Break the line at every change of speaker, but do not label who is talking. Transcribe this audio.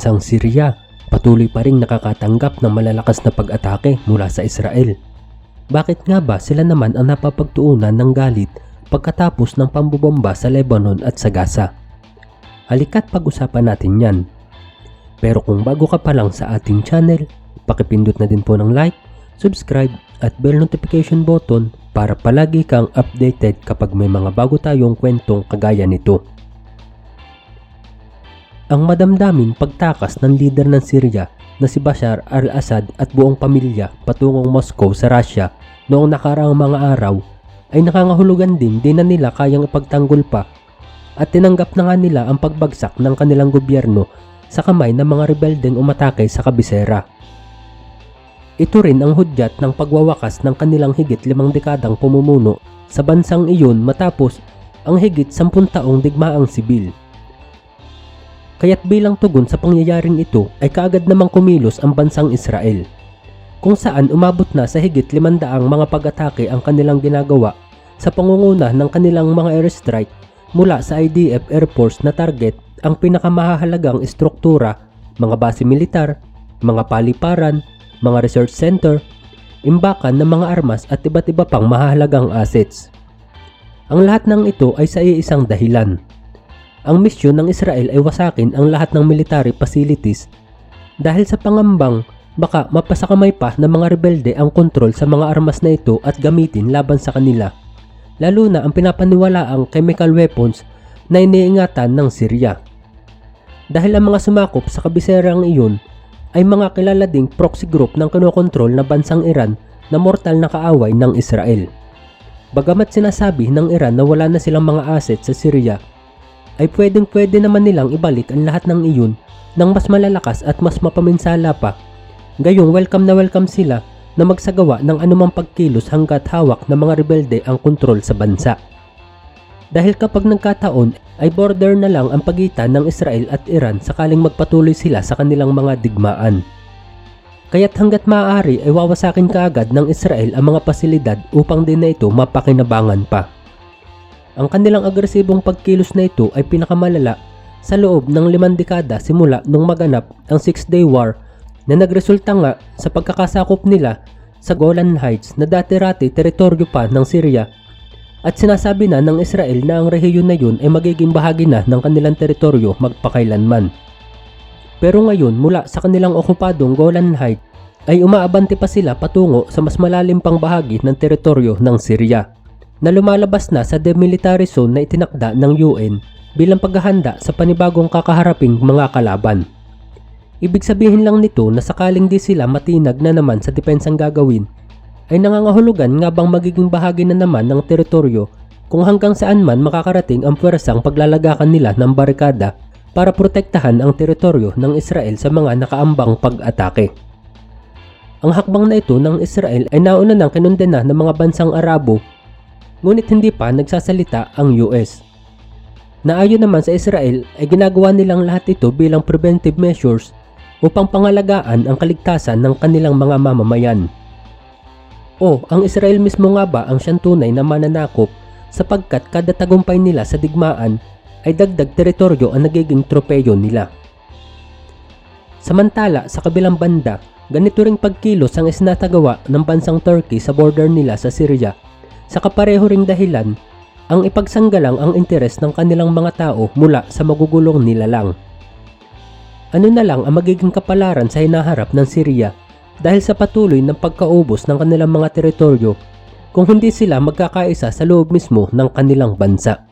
bansang Syria patuloy pa rin nakakatanggap ng malalakas na pag-atake mula sa Israel. Bakit nga ba sila naman ang napapagtuunan ng galit pagkatapos ng pambubomba sa Lebanon at sa Gaza? Halika't pag-usapan natin yan. Pero kung bago ka pa lang sa ating channel, pakipindot na din po ng like, subscribe at bell notification button para palagi kang updated kapag may mga bago tayong kwentong kagaya nito. Ang madamdaming pagtakas ng lider ng Syria na si Bashar al-Assad at buong pamilya patungong Moscow sa Russia noong nakaraang mga araw ay nakangahulugan din di na nila kayang ipagtanggol pa at tinanggap na nga nila ang pagbagsak ng kanilang gobyerno sa kamay ng mga rebeldeng umatake sa kabisera. Ito rin ang hudyat ng pagwawakas ng kanilang higit limang dekadang pumumuno sa bansang iyon matapos ang higit sampun taong digmaang sibil. Kaya't bilang tugon sa pangyayaring ito ay kaagad namang kumilos ang bansang Israel, kung saan umabot na sa higit limandaang mga pag-atake ang kanilang ginagawa sa pangunguna ng kanilang mga airstrike mula sa IDF Air Force na target ang pinakamahalagang estruktura, mga base militar, mga paliparan, mga research center, imbakan ng mga armas at iba't iba pang mahalagang assets. Ang lahat ng ito ay sa iisang dahilan. Ang misyon ng Israel ay wasakin ang lahat ng military facilities dahil sa pangambang baka mapasakamay pa ng mga rebelde ang kontrol sa mga armas na ito at gamitin laban sa kanila. Lalo na ang pinapaniwala ang chemical weapons na iniingatan ng Syria. Dahil ang mga sumakop sa kabiserang iyon ay mga kilala ding proxy group ng kinokontrol na bansang Iran na mortal na kaaway ng Israel. Bagamat sinasabi ng Iran na wala na silang mga assets sa Syria, ay pwedeng pwede naman nilang ibalik ang lahat ng iyon ng mas malalakas at mas mapaminsala pa. Gayong welcome na welcome sila na magsagawa ng anumang pagkilos hanggat hawak ng mga rebelde ang kontrol sa bansa. Dahil kapag nagkataon ay border na lang ang pagitan ng Israel at Iran sakaling magpatuloy sila sa kanilang mga digmaan. Kaya't hanggat maaari ay wawasakin kaagad ng Israel ang mga pasilidad upang din na ito mapakinabangan pa. Ang kanilang agresibong pagkilos na ito ay pinakamalala sa loob ng limang dekada simula nung maganap ang Six-Day War na nagresulta nga sa pagkakasakop nila sa Golan Heights na dati-rati teritoryo pa ng Syria at sinasabi na ng Israel na ang rehiyon na yun ay magiging bahagi na ng kanilang teritoryo magpakailanman. Pero ngayon mula sa kanilang okupadong Golan Heights ay umaabante pa sila patungo sa mas malalim pang bahagi ng teritoryo ng Syria na lumalabas na sa demilitary zone na itinakda ng UN bilang paghahanda sa panibagong kakaharaping mga kalaban. Ibig sabihin lang nito na sakaling di sila matinag na naman sa depensang gagawin, ay nangangahulugan nga bang magiging bahagi na naman ng teritoryo kung hanggang saan man makakarating ang pwersang paglalagakan nila ng barikada para protektahan ang teritoryo ng Israel sa mga nakaambang pag-atake. Ang hakbang na ito ng Israel ay nauna ng kinundena ng mga bansang Arabo ngunit hindi pa nagsasalita ang US. Naayon naman sa Israel ay ginagawa nilang lahat ito bilang preventive measures upang pangalagaan ang kaligtasan ng kanilang mga mamamayan. O ang Israel mismo nga ba ang siyang tunay na mananakop sapagkat kada tagumpay nila sa digmaan ay dagdag teritoryo ang nagiging tropeyo nila. Samantala sa kabilang banda, ganito ring pagkilos ang isinatagawa ng bansang Turkey sa border nila sa Syria sa kapareho ring dahilan, ang ipagsanggalang ang interes ng kanilang mga tao mula sa magugulong nilalang. Ano na lang ang magiging kapalaran sa hinaharap ng Syria dahil sa patuloy ng pagkaubos ng kanilang mga teritoryo kung hindi sila magkakaisa sa loob mismo ng kanilang bansa.